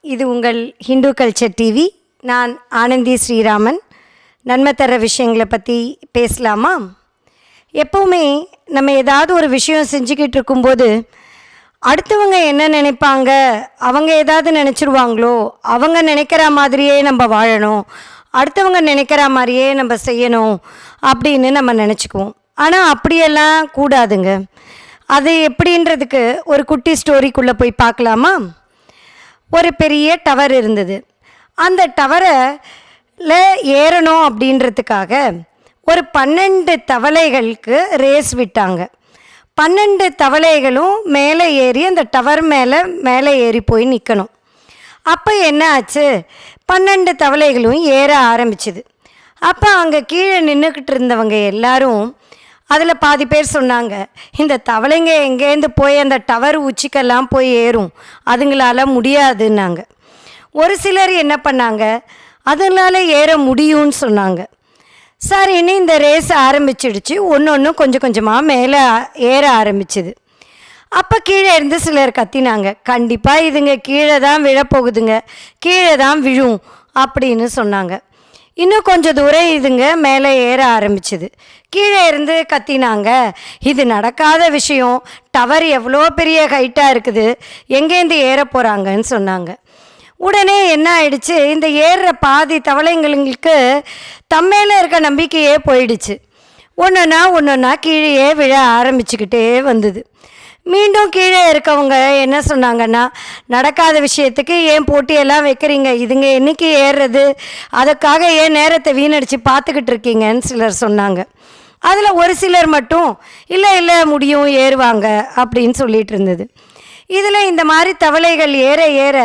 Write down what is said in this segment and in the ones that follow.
இது உங்கள் Hindu culture TV. நான் ஆனந்தி ஸ்ரீராமன். நன்மை தர விஷயங்களை பற்றி பேசலாமா? எப்போவுமே நம்ம ஏதாவது ஒரு விஷயம் செஞ்சுக்கிட்டு இருக்கும்போது அடுத்தவங்க என்ன நினைப்பாங்க? அவங்க ஏதாவது நினச்சிருவாங்களோ? அவங்க நினைக்கிற மாதிரியே நம்ம வாழணும். அடுத்தவங்க நினைக்கிற மாதிரியே நம்ம செய்யணும் அப்படின்னு நம்ம நினச்சிக்குவோம். ஆனால் அப்படியெல்லாம் கூடாதுங்க. அது எப்படின்றதுக்கு ஒரு குட்டி ஸ்டோரிக்குள்ளே போய் பார்க்கலாமா? ஒரு பெரிய டவர் இருந்தது. அந்த டவரில் ஏறணும் அப்படின்றதுக்காக ஒரு பன்னெண்டு தவளைகளுக்கு ரேஸ் விட்டாங்க. பன்னெண்டு தவளைகளும் மேலே ஏறி அந்த டவர் மேலே மேலே ஏறி போய் நிற்கணும் அப்போ என்ன ஆச்சு? பன்னெண்டு தவளைகளும் ஏற ஆரம்பிச்சுது. அப்போ அங்கே கீழே நின்றுக்கிட்டு இருந்தவங்க எல்லாரும் அதில் பாதி பேர் சொன்னாங்க இந்த தவளைங்க எங்கேருந்து போய் அந்த டவர் உச்சிக்கெல்லாம் போய் ஏறும்? அதுங்களால முடியாதுன்னாங்க. ஒரு சிலர் என்ன பண்ணாங்க அதனால ஏற முடியும்னு சொன்னாங்க. சரின்னு இந்த ரேஸ் ஆரம்பிச்சிடுச்சு. ஒன்று ஒன்று கொஞ்சம் கொஞ்சமாக மேலே ஏற ஆரம்பிச்சுது. அப்போ கீழே இருந்து சிலர் கத்தினாங்க கண்டிப்பாக இதுங்க கீழே தான் விழப்போகுதுங்க. கீழே தான் விழும். அப்படின்னு சொன்னாங்க. இன்னும் கொஞ்சம் தூரம் இதுங்க மேலே ஏற ஆரம்பிச்சுது. கீழே இருந்து கத்தினாங்க. இது நடக்காத விஷயம். டவர் எவ்வளோ பெரிய ஹைட்டாக இருக்குது. எங்கேருந்து ஏற போகிறாங்கன்னு சொன்னாங்க. உடனே என்ன ஆயிடுச்சு? இந்த ஏறுற பாதி தவளைங்களுக்கு தம்மேல இருக்க நம்பிக்கையே போயிடுச்சு. ஒன்றுனா ஒன்றுனா கீழேயே விழ ஆரம்பிச்சுக்கிட்டே வந்தது. மீண்டும் கீழே இருக்கவங்க என்ன சொன்னாங்கன்னா நடக்காத விஷயத்துக்கு ஏன் போட்டியெல்லாம் வைக்கிறீங்க? இதுங்க என்னைக்கு ஏறுறது? அதுக்காக ஏன் நேரத்தை வீணடித்து பார்த்துக்கிட்டு இருக்கீங்கன்னு சிலர் சொன்னாங்க. அதில் ஒரு சிலர் மட்டும் இல்லை இல்லை முடியும் ஏறுவாங்க அப்படின்னு சொல்லிட்டு இருந்தது. இதில் இந்த மாதிரி தவளைகள் ஏற ஏற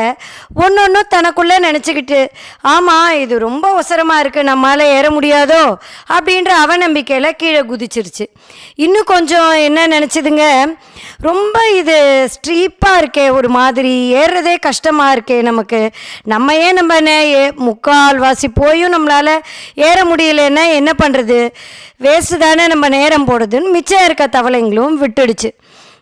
ஒன்று தனக்குள்ளே நினச்சிக்கிட்டு ஆமாம் இது ரொம்ப அவசரமாக இருக்குது நம்மளால் ஏற முடியாதோ? அப்படின்ற அவநம்பிக்கையில் கீழே குதிச்சிருச்சு. இன்னும் கொஞ்சம் என்ன நினச்சிதுங்க? ரொம்ப இது ஸ்ட்ரீப்பாக இருக்கே ஒரு மாதிரி ஏறுறதே கஷ்டமாக இருக்கே நமக்கு. நம்ம ஏன் நம்ம நே ஏ முக்கால்வாசி போயும் நம்மளால் ஏற முடியலன்னா என்ன பண்ணுறது வேஸ்ட்டு தானே நம்ம நேரம் போடுறதுன்னு மிச்சம் இருக்க தவளைங்களும் விட்டுடுச்சு.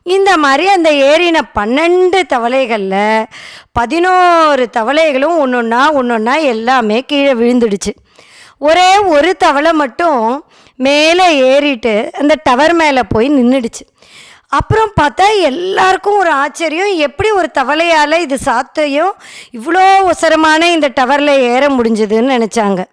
இந்த மாதிரி அந்த ஏறின பன்னெண்டு தவளைகளில் பதினோரு தவளைகளும் ஒன்று ஒன்றா எல்லாமே கீழே விழுந்துடுச்சு. ஒரே ஒரு தவளை மட்டும் மேலே ஏறிட்டு அந்த டவர் மேலே போய் நின்றுடுச்சு அப்புறம் பார்த்தா எல்லாருக்கும் ஒரு ஆச்சரியம் எப்படி ஒரு தவளையால் இது சாத்தையும் இவ்வளோ உசரமான இந்த டவரில் ஏற முடிஞ்சதுன்னு நினச்சாங்க.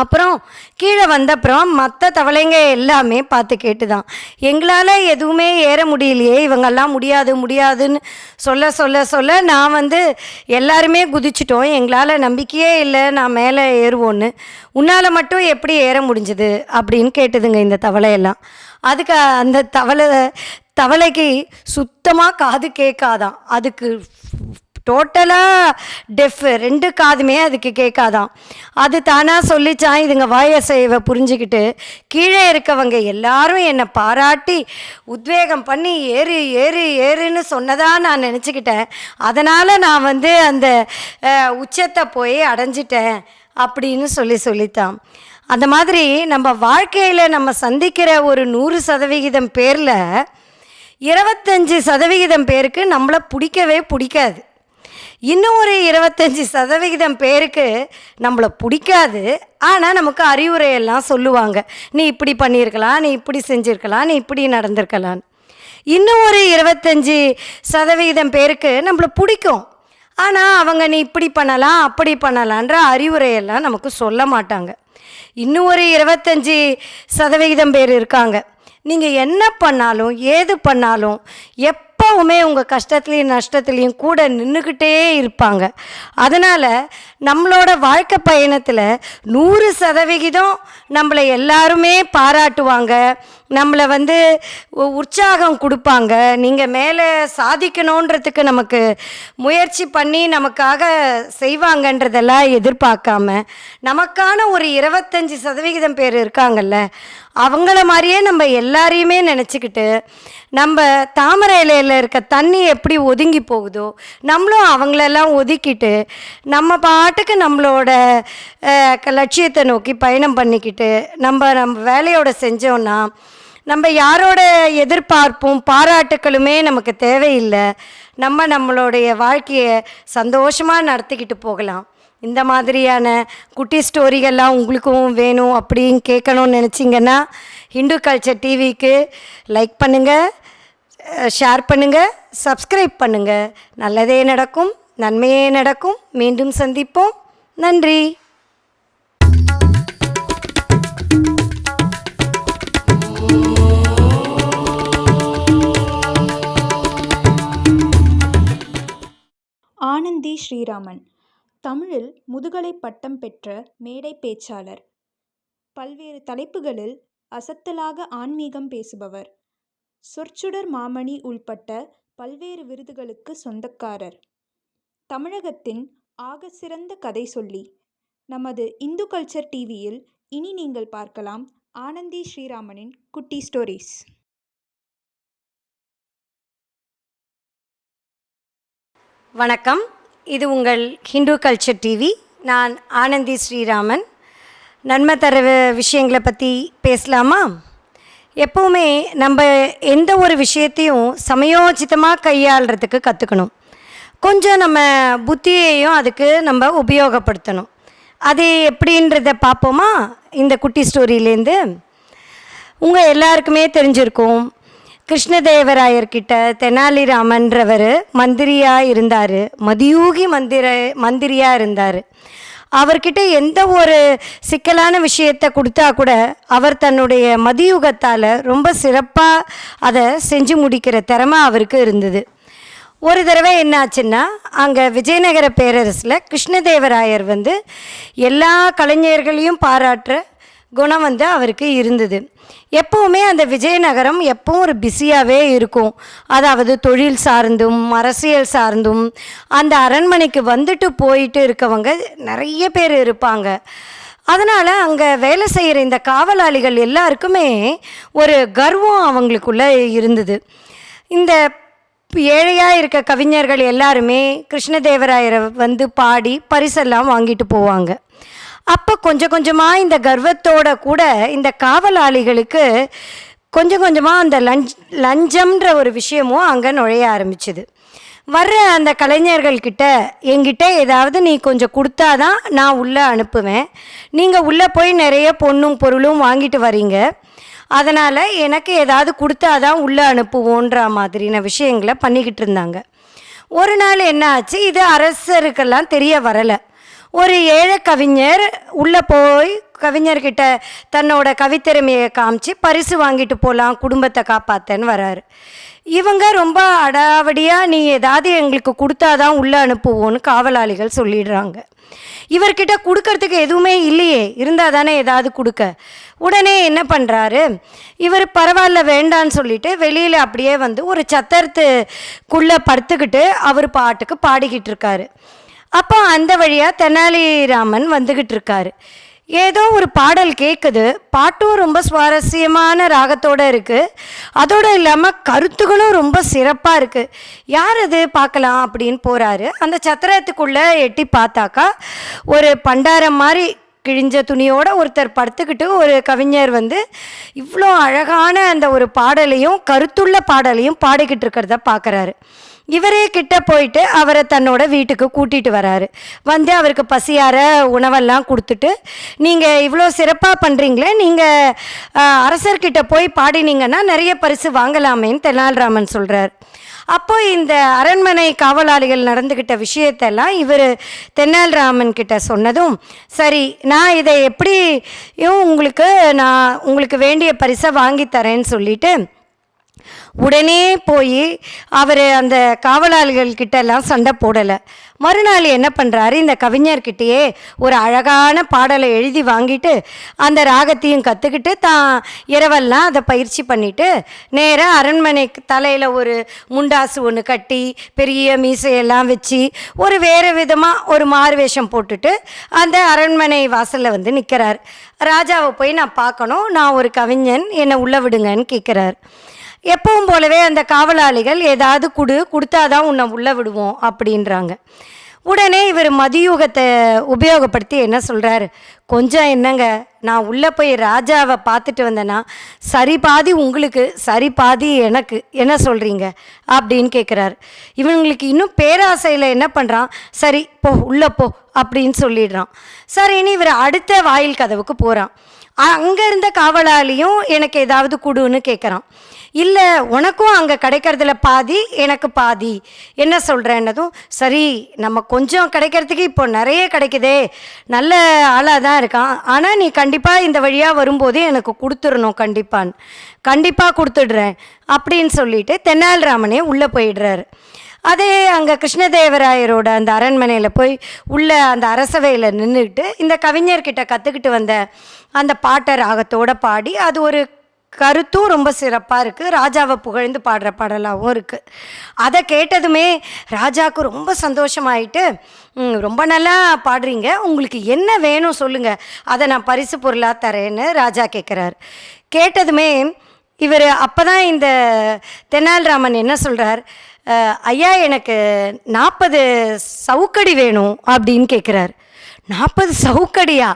அப்புறம் கீழே வந்தப்புறம் மற்ற தவளைங்க எல்லாமே பார்த்து கேட்டு தான் எங்களால் எதுவுமே ஏற முடியலையே இவங்கெல்லாம் முடியாது முடியாதுன்னு சொல்ல சொல்ல சொல்ல நான் வந்து எல்லாருமே குதிச்சிட்டோம். எங்களால் நம்பிக்கையே இல்லை நான் மேலே ஏறுவோன்னு. உன்னால் மட்டும் எப்படி ஏற முடிஞ்சது அப்படின்னு கேட்டுதுங்க இந்த தவளையெல்லாம். அதுக்கு அந்த தவளை தவளைக்கு சுத்தமாக காது கேட்காதான். அதுக்கு டோட்டலாக டெஃப் ரெண்டு காதுமே அதுக்கு கேட்காதான் அது தானாக சொல்லிச்சான் இதுங்க வாய புரிஞ்சுக்கிட்டு கீழே இருக்கவங்க எல்லாரும் என்னை பாராட்டி உத்வேகம் பண்ணி ஏறு ஏறு ஏறுன்னு சொன்னதாக நான் நினச்சிக்கிட்டேன். அதனால் நான் வந்து அந்த உச்சத்தை போய் அடைஞ்சிட்டேன் அப்படின்னு சொல்லி சொல்லித்தான். அந்த மாதிரி நம்ம வாழ்க்கையில் நம்ம சந்திக்கிற ஒரு நூறு சதவிகிதம் பேரில் இருபத்தஞ்சி சதவிகிதம் பேருக்கு நம்மளை பிடிக்கவே பிடிக்காது. இன்னும் ஒரு இருபத்தஞ்சி சதவிகிதம் பேருக்கு நம்மளை பிடிக்காது. ஆனால் நமக்கு அறிவுரையெல்லாம் சொல்லுவாங்க. நீ இப்படி பண்ணியிருக்கலாம் நீ இப்படி செஞ்சுருக்கலாம் நீ இப்படி நடந்திருக்கலாம். இன்னும் ஒரு இருபத்தஞ்சி சதவிகிதம் பேருக்கு நம்மளை பிடிக்கும். ஆனால் அவங்க நீ இப்படி பண்ணலாம் அப்படி பண்ணலான்ற அறிவுரையெல்லாம் நமக்கு சொல்ல மாட்டாங்க. இன்னும் ஒரு இருபத்தஞ்சி சதவிகிதம் பேர் இருக்காங்க. நீங்கள் என்ன பண்ணாலும் ஏது பண்ணாலும் எப் எப்போவுமே உங்கள் கஷ்டத்துலேயும் நஷ்டத்துலேயும் கூட நின்றுக்கிட்டே இருப்பாங்க. அதனால் நம்மளோட வாழ்க்கை பயணத்தில் நூறு சதவிகிதம் நம்மளை எல்லாருமே பாராட்டுவாங்க. நம்மளை வந்து உ- உற்சாகம் கொடுப்பாங்க. நீங்கள் மேலே சாதிக்கணுன்றதுக்கு நமக்கு முயற்சி பண்ணி நமக்காக செய்வாங்கன்றதெல்லாம் எதிர்பார்க்காம நமக்கான ஒரு இருபத்தஞ்சி சதவிகிதம் பேர் இருக்காங்கல்ல அவங்கள மாதிரியே நம்ம எல்லாரையுமே நினச்சிக்கிட்டு நம்ம தாமரை இலையில் இருக்க தண்ணி எப்படி ஒதுங்கி போகுதோ நம்மளும் அவங்களெல்லாம் ஒதுக்கிட்டு நம்ம பாட்டுக்கு நம்மளோட க- லட்சியத்தை நோக்கி பயணம் பண்ணிக்கிட்டு நம்ம நம்ம வேலையோட செஞ்சோன்னா நம்ம யாரோட எதிர்பார்ப்பும் பாராட்டுக்களுமே நமக்கு தேவையில்லை. நம்ம நம்மளுடைய வாழ்க்கையை சந்தோஷமாக நடத்திக்கிட்டு போகலாம். இந்த மாதிரியான குட்டி ஸ்டோரிகள்லாம் உங்களுக்கும் வேணும் அப்படின்னு கேட்கணும்னு நினச்சிங்கன்னா ஹிந்து கல்ச்சர் டிவிக்கு லைக் பண்ணுங்கள் ஷேர் பண்ணுங்கள் சப்ஸ்கிரைப் பண்ணுங்கள் நல்லதே நடக்கும். நன்மையே நடக்கும். மீண்டும் சந்திப்போம். நன்றி. ஆனந்தி ஸ்ரீராமன் தமிழில் முதுகலை பட்டம் பெற்ற மேடை பேச்சாளர். பல்வேறு தலைப்புகளில் அசத்தலாக ஆன்மீகம் பேசுபவர். சொற்சுடர் மாமணி உள்பட்ட பல்வேறு விருதுகளுக்கு சொந்தக்காரர். தமிழகத்தின் ஆக சிறந்த கதை சொல்லி. நமது இந்து கல்ச்சர் டிவியில் இனி நீங்கள் பார்க்கலாம் ஆனந்தி ஸ்ரீராமனின் குட்டி ஸ்டோரீஸ். வணக்கம். இது உங்கள் ஹிந்து கல்ச்சர் டிவி. நான் ஆனந்தி ஸ்ரீராமன். நன்மை தர விஷயங்களை பற்றி பேசலாமா? எப்போவுமே நம்ம எந்த ஒரு விஷயத்தையும் சமயோஜிதமாக கையாளுறதுக்கு கற்றுக்கணும் கொஞ்சம் நம்ம புத்தியையும் அதுக்கு நம்ம உபயோகப்படுத்தணும். அது எப்படின்றத பார்ப்போமா? இந்த குட்டி ஸ்டோரியிலேருந்து உங்கள் எல்லாருக்குமே தெரிஞ்சிருக்கும். கிருஷ்ணதேவராயர்கிட்ட தெனாலிராமன்றவர் மந்திரியாக இருந்தார். மதியூகி மந்திர மந்திரியாக இருந்தார். அவர்கிட்ட எந்த ஒரு சிக்கலான விஷயத்தை கொடுத்தா கூட அவர் தன்னுடைய மதியுகத்தால் ரொம்ப சிறப்பாக அதை செஞ்சு முடிக்கிற திறமை அவருக்கு இருந்தது. ஒரு தடவை என்னாச்சுன்னா அங்கே விஜயநகர பேரரசில் கிருஷ்ணதேவராயர் வந்து எல்லா கலைஞர்களையும் பாராட்டுற குணம் வந்து அவருக்கு இருந்தது. எப்போவுமே அந்த விஜயநகரம் எப்பவும் ஒரு பிஸியாகவே இருக்கும். அதாவது தொழில் சார்ந்தும் அரசியல் சார்ந்தும் அந்த அரண்மனைக்கு வந்துட்டு போயிட்டு இருக்கவங்க நிறைய பேர் இருப்பாங்க. அதனால் அங்கே வேலை செய்கிற இந்த காவலாளிகள் எல்லாருக்குமே ஒரு கர்வம் அவங்களுக்குள்ளே இருந்தது. இந்த ஏழையாக இருக்க கவிஞர்கள் எல்லாருமே கிருஷ்ணதேவராயரை வந்து பாடி பரிசெல்லாம் வாங்கிட்டு போவாங்க. அப்போ கொஞ்சம் கொஞ்சமாக இந்த கர்வத்தோட கூட இந்த காவலாளிகளுக்கு கொஞ்சம் கொஞ்சமாக அந்த லஞ்ச் லஞ்சம்ன்ற ஒரு விஷயமும் அங்கே நுழைய ஆரம்பிச்சுது. வர்ற அந்த கலைஞர்கள்கிட்ட என்கிட்ட ஏதாவது நீ கொஞ்சம் கொடுத்தாதான் நான் உள்ளே அனுப்புவேன். நீங்கள் உள்ளே போய் நிறைய பொண்ணும் பொருளும் வாங்கிட்டு வரீங்க. அதனால் எனக்கு ஏதாவது கொடுத்தாதான் உள்ளே அனுப்புவோன்ற மாதிரின விஷயங்களை பண்ணிக்கிட்டு இருந்தாங்க. ஒரு நாள் என்ன ஆச்சு? இது அரசருக்கெல்லாம் தெரிய வரலை. ஒரு ஏழை கவிஞர் உள்ளே போய் கவிஞர்கிட்ட தன்னோட கவித்திறமையை காமிச்சு பரிசு வாங்கிட்டு போகலாம் குடும்பத்தை காப்பாத்தேன்னு வராரு. இவங்க ரொம்ப அடாவடியாக நீ ஏதாவது எங்களுக்கு கொடுத்தாதான் உள்ளே அனுப்புவோன்னு காவலாளிகள் சொல்லிடுறாங்க. இவர்கிட்ட கொடுக்கறதுக்கு எதுவுமே இல்லையே இருந்தால் தானே ஏதாவது கொடுக்க. உடனே என்ன பண்ணுறாரு இவர் பரவாயில்ல வேண்டான்னு சொல்லிட்டு வெளியில் அப்படியே வந்து ஒரு சத்திரத்துக்குள்ளே படுத்துக்கிட்டு அவர் பாட்டுக்கு பாடிக்கிட்டு இருக்காரு. அப்போ அந்த வழியாக தெனாலிராமன் வந்துக்கிட்டு இருக்காரு. ஏதோ ஒரு பாடல் கேட்குது பாட்டும் ரொம்ப சுவாரஸ்யமான ராகத்தோடு இருக்குது அதோடு இல்லாமல் கருத்துகளும் ரொம்ப சிறப்பாக இருக்குது யார் அது பார்க்கலாம் அப்படின்னு போகிறாரு அந்த சத்திரத்துக்குள்ளே எட்டி பார்த்தாக்கா ஒரு பண்டாரம் மாதிரி கிழிஞ்ச துணியோட ஒருத்தர் படுத்துக்கிட்டு ஒரு கவிஞர் வந்து இவ்வளோ அழகான அந்த ஒரு பாடலையும் கருத்துள்ள பாடலையும் பாடிக்கிட்டு இருக்கிறத பார்க்குறாரு. இவரே கிட்ட போயிட்டு அவரை தன்னோட வீட்டுக்கு கூட்டிகிட்டு வராரு. வந்து அவருக்கு பசியார உணவெல்லாம் கொடுத்துட்டு நீங்கள் இவ்வளோ சிறப்பாக பண்ணுறீங்களே நீங்கள் அரசர்கிட்ட போய் பாடினீங்கன்னா நிறைய பரிசு வாங்கலாமேன்னு தெனாலிராமன் சொல்கிறார் அப்போ இந்த அரண்மனை காவலாளிகள் நடந்துக்கிட்ட விஷயத்தெல்லாம் இவர் தென்னாலிராமன் கிட்ட சொன்னதும் சரி நான் இதை எப்படியும் உங்களுக்கு நான் உங்களுக்கு வேண்டிய பரிசை வாங்கி தரேன்னு சொல்லிட்டு உடனே போய் அவர் அந்த காவலாளிகள் எல்லாம் சண்டை போடலை. மறுநாள் என்ன பண்ணுறாரு இந்த கவிஞர்கிட்டயே ஒரு அழகான பாடலை எழுதி வாங்கிட்டு அந்த ராகத்தையும் கற்றுக்கிட்டு தான் இரவெல்லாம் அதை பயிற்சி பண்ணிவிட்டு நேராக அரண்மனை தலையில் ஒரு முண்டாசு ஒன்று கட்டி பெரிய மீசையெல்லாம் வச்சு ஒரு வேறு விதமாக ஒரு மாறுவேஷம் போட்டுட்டு அந்த அரண்மனை வாசலில் வந்து நிற்கிறார் ராஜாவை போய் நான் பார்க்கணும். நான் ஒரு கவிஞன். என்னை உள்ள விடுங்கன்னு கேட்குறார் எப்பவும் போலவே அந்த காவலாளிகள் ஏதாவது கொடு கொடுத்தாதான் உன்னை உள்ளே விடுவோம் அப்படின்றாங்க. உடனே இவர் மதியூகத்தை உபயோகப்படுத்தி என்ன சொல்கிறாரு கொஞ்சம் என்னங்க நான் உள்ளே போய் ராஜாவை பார்த்துட்டு வந்தேன்னா சரி பாதி உங்களுக்கு சரி பாதி எனக்கு என்ன சொல்கிறீங்க அப்படின்னு கேட்குறாரு இவங்களுக்கு இன்னும் பேராசையில் என்ன பண்ணுறான் சரி போ உள்ளே போ அப்படின்னு சொல்லிடுறான். சரின்னு இவர் அடுத்த வாயில் கதவுக்கு போகிறான் அங்கே இருந்த காவலாளியும் எனக்கு ஏதாவது கொடுன்னு கேட்குறான் இல்லை உனக்கும் அங்கே கிடைக்கிறதுல பாதி எனக்கு பாதி. என்ன சொல்கிறேன்னதும் சரி நம்ம கொஞ்சம் கிடைக்கிறதுக்கு இப்போ நிறைய கிடைக்குதே. நல்ல ஆளாக தான் இருக்கான். ஆனால் நீ கண்டிப்பாக இந்த வழியாக வரும்போது எனக்கு கொடுத்துடணும் கண்டிப்பான்னு கண்டிப்பாக கொடுத்துடுறேன் அப்படின்னு சொல்லிட்டு தென்னாலிராமனே உள்ளே போயிடுறாரு. அதே அங்கே கிருஷ்ணதேவராயரோட அந்த அரண்மனையில் போய் உள்ள அந்த அரசவையில் நின்றுக்கிட்டு இந்த கவிஞர்கிட்ட கற்றுக்கிட்டு வந்த அந்த பாட்டை ராகத்தோடு பாடி அது ஒரு கருத்தும் ரொம்ப சிறப்பாக இருக்குது ராஜாவை புகழ்ந்து பாடுற பாடலாகவும் இருக்குது அதை கேட்டதுமே ராஜாவுக்கு ரொம்ப சந்தோஷமாயிட்டு ரொம்ப நல்லா பாடுறீங்க. உங்களுக்கு என்ன வேணும் சொல்லுங்கள் அதை நான் பரிசு பொருளாக தரேன்னு ராஜா கேட்குறாரு கேட்டதுமே இவர் அப்போ தான் இந்த தெனாலிராமன் என்ன சொல்கிறார் ஐயா எனக்கு நாற்பது சவுக்கடி வேணும் அப்படின்னு கேட்குறாரு நாற்பது சவுக்கடியா?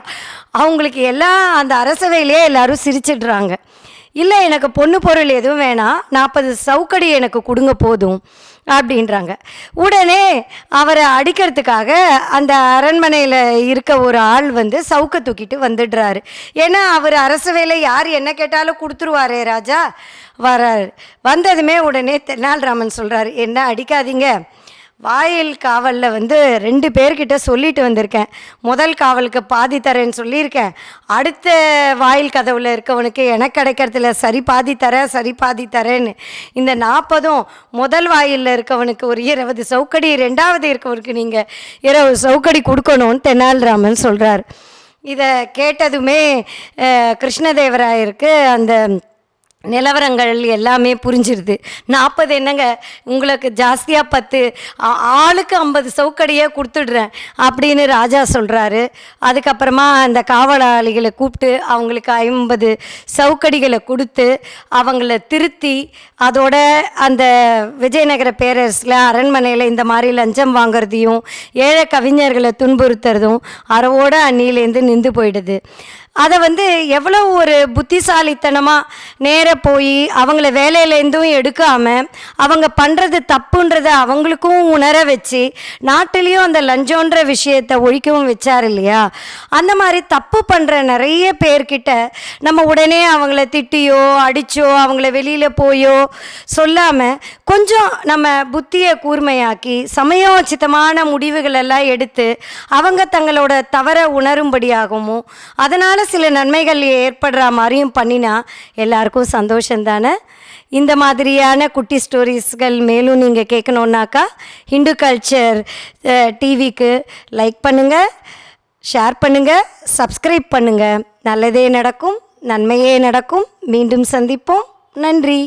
அவங்களுக்கு எல்லாம் அந்த அரசவையிலே எல்லாரும் சிரிச்சிடுறாங்க. இல்லை எனக்கு பொண்ணு பொருள் எதுவும் வேணாம். நாற்பது சவுக்கடி எனக்கு கொடுங்க போதும் அப்படின்றாங்க. உடனே அவரை அடிக்கிறதுக்காக அந்த அரண்மனையில் இருக்க ஒரு ஆள் வந்து சவுக்கை தூக்கிட்டு வந்துடுறாரு. ஏன்னா அவர் அரசவையில் யார் என்ன கேட்டாலும் கொடுத்துருவாரே ராஜா. வராரு. வந்ததுமே உடனே தென்னாலிராமன் சொல்கிறாரு என்ன அடிக்காதீங்க. வாயில் காவலில் வந்து ரெண்டு பேர்கிட்ட சொல்லிட்டு வந்திருக்கேன். முதல் காவலுக்கு பாதி தரேன்னு சொல்லியிருக்கேன். அடுத்த வாயில் கதவில் இருக்கவனுக்கு எனக்கு கிடைக்கிறதுல சரி பாதி தரேன் சரி பாதி தரேன்னு. இந்த நாற்பதும் முதல் வாயிலில் இருக்கவனுக்கு ஒரு இருபது சவுக்கடி ரெண்டாவது இருக்கவனுக்கு நீங்கள் இருபது சவுக்கடி கொடுக்கணும்னு தெனாலிராமன் சொல்கிறார் இதை கேட்டதுமே கிருஷ்ணதேவராயருக்கு அந்த நிலவரங்கள் எல்லாமே புரிஞ்சிருது. நாற்பது என்னங்க உங்களுக்கு ஜாஸ்தியாக பத்து ஆளுக்கு ஐம்பது சவுக்கடியே கொடுத்துடுறேன் அப்படின்னு ராஜா சொல்கிறாரு அதுக்கப்புறமா அந்த காவலாளிகளை கூப்பிட்டு அவங்களுக்கு ஐம்பது சவுக்கடிகளை கொடுத்து அவங்கள திருத்தி அதோட அந்த விஜயநகர பேரரசில் அரண்மனையில் இந்த மாதிரி லஞ்சம் வாங்குறதையும் ஏழை கவிஞர்களை துன்புறுத்துறதும் அறவோட அந்நியிலேருந்து நின்று போயிடுது. அதை வந்து எவ்வளோ ஒரு புத்திசாலித்தனமாக நேர போய் அவங்கள வேலையிலேருந்தும் எடுக்காமல் அவங்க பண்ணுறது தப்புன்றதை அவங்களுக்கும் உணர வச்சு நாட்டிலையும் அந்த லஞ்சோன்ற விஷயத்தை ஒழிக்கவும் வச்சார் இல்லையா? அந்த மாதிரி தப்பு பண்ணுற நிறைய பேர்கிட்ட நம்ம உடனே அவங்கள திட்டியோ அடிச்சோ அவங்கள வெளியில் போயோ சொல்லாமல் கொஞ்சம் நம்ம புத்தியை கூர்மையாக்கி சமயோச்சிதமான முடிவுகளெல்லாம் எடுத்து அவங்க தங்களோட தவற உணரும்படியாகவும் அதனால் சில நன்மைகள் ஏற்படுற மாதிரியும் பண்ணினா எல்லாருக்கும் சந்தோஷம் தானே இந்த மாதிரியான குட்டி ஸ்டோரிஸ்கள் மேலும் நீங்கள் கேட்கணுன்னாக்கா ஹிந்து கல்ச்சர் டிவிக்கு லைக் பண்ணுங்கள் ஷேர் பண்ணுங்கள் சப்ஸ்கிரைப் பண்ணுங்கள் நல்லதே நடக்கும் நன்மையே நடக்கும். மீண்டும் சந்திப்போம். நன்றி.